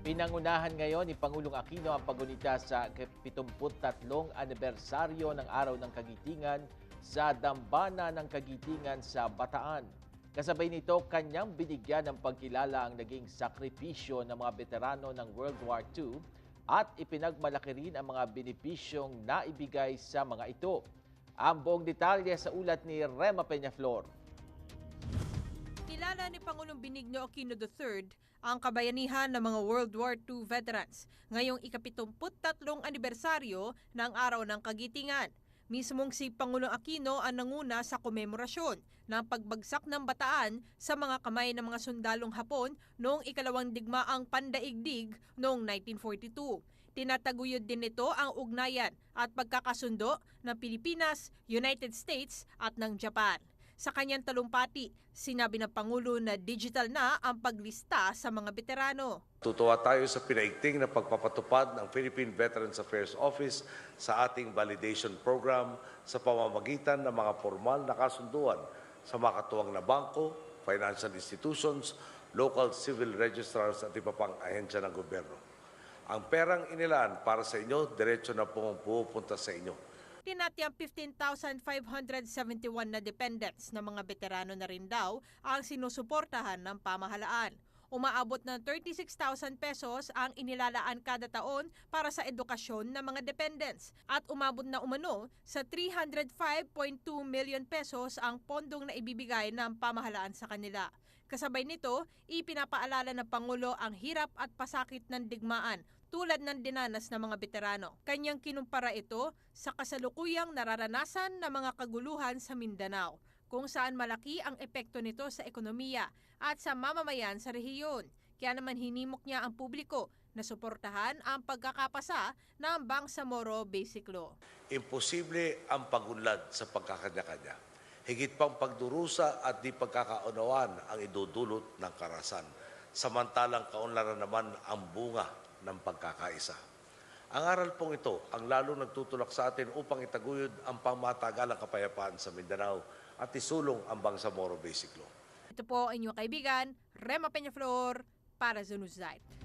Pinangunahan ngayon ni Pangulong Aquino ang pagunita sa 73 anibersaryo ng Araw ng Kagitingan sa Dambana ng Kagitingan sa Bataan. Kasabay nito, kanyang binigyan ng pagkilala ang naging sakripisyo ng mga veterano ng World War II at ipinagmalaki rin ang mga benepisyong naibigay sa mga ito. Ang buong detalye sa ulat ni Rema Peñaflor. Kilala ni Pangulong Benigno Aquino III ang kabayanihan ng mga World War II veterans ngayong ikapitumput-tatlong anibersaryo ng Araw ng Kagitingan. Mismong si Pangulong Aquino ang nanguna sa komemorasyon ng pagbagsak ng bataan sa mga kamay ng mga sundalong Hapon noong ikalawang digmaang pandaigdig noong 1942. Tinataguyod din nito ang ugnayan at pagkakasundo ng Pilipinas, United States at ng Japan. Sa kanyang talumpati, sinabi ng Pangulo na digital na ang paglista sa mga veterano. Tutuwa tayo sa pinaigting na pagpapatupad ng Philippine Veterans Affairs Office sa ating validation program sa pamamagitan ng mga formal na kasunduan sa mga katuwang na bangko, financial institutions, local civil registrars at iba pang ahensya ng gobyerno. Ang perang inilaan para sa inyo, diretso na pong pupunta sa inyo. Tinatiyang 15,571 na dependents ng mga veterano na rin daw ang sinusuportahan ng pamahalaan. Umaabot ng 36,000 pesos ang inilalaan kada taon para sa edukasyon ng mga dependents at umabot na umano sa 305.2 million pesos ang pondong na ibibigay ng pamahalaan sa kanila. Kasabay nito, ipinapaalala ng Pangulo ang hirap at pasakit ng digmaan tulad ng dinanas ng mga veterano. Kanyang kinumpara ito sa kasalukuyang nararanasan ng mga kaguluhan sa Mindanao, kung saan malaki ang epekto nito sa ekonomiya at sa mamamayan sa rehiyon. Kaya naman hinimok niya ang publiko na suportahan ang pagkakapasa ng Bangsamoro Basic Law. Imposible ang pagunlad sa pagkakanya-kanya. Higit pang pagdurusa at di pagkakaunawaan ang idudulot ng karasan. Samantalang kaunlaran naman ang bunga ng pagkakaisa. Ang aral pong ito ang lalo nagtutulak sa atin upang itaguyod ang pangmatagalang kapayapaan sa Mindanao at isulong ang Bangsamoro Basic Law. Ito po ang inyong kaibigan, Rema Peñaflor, para sa Newsnight.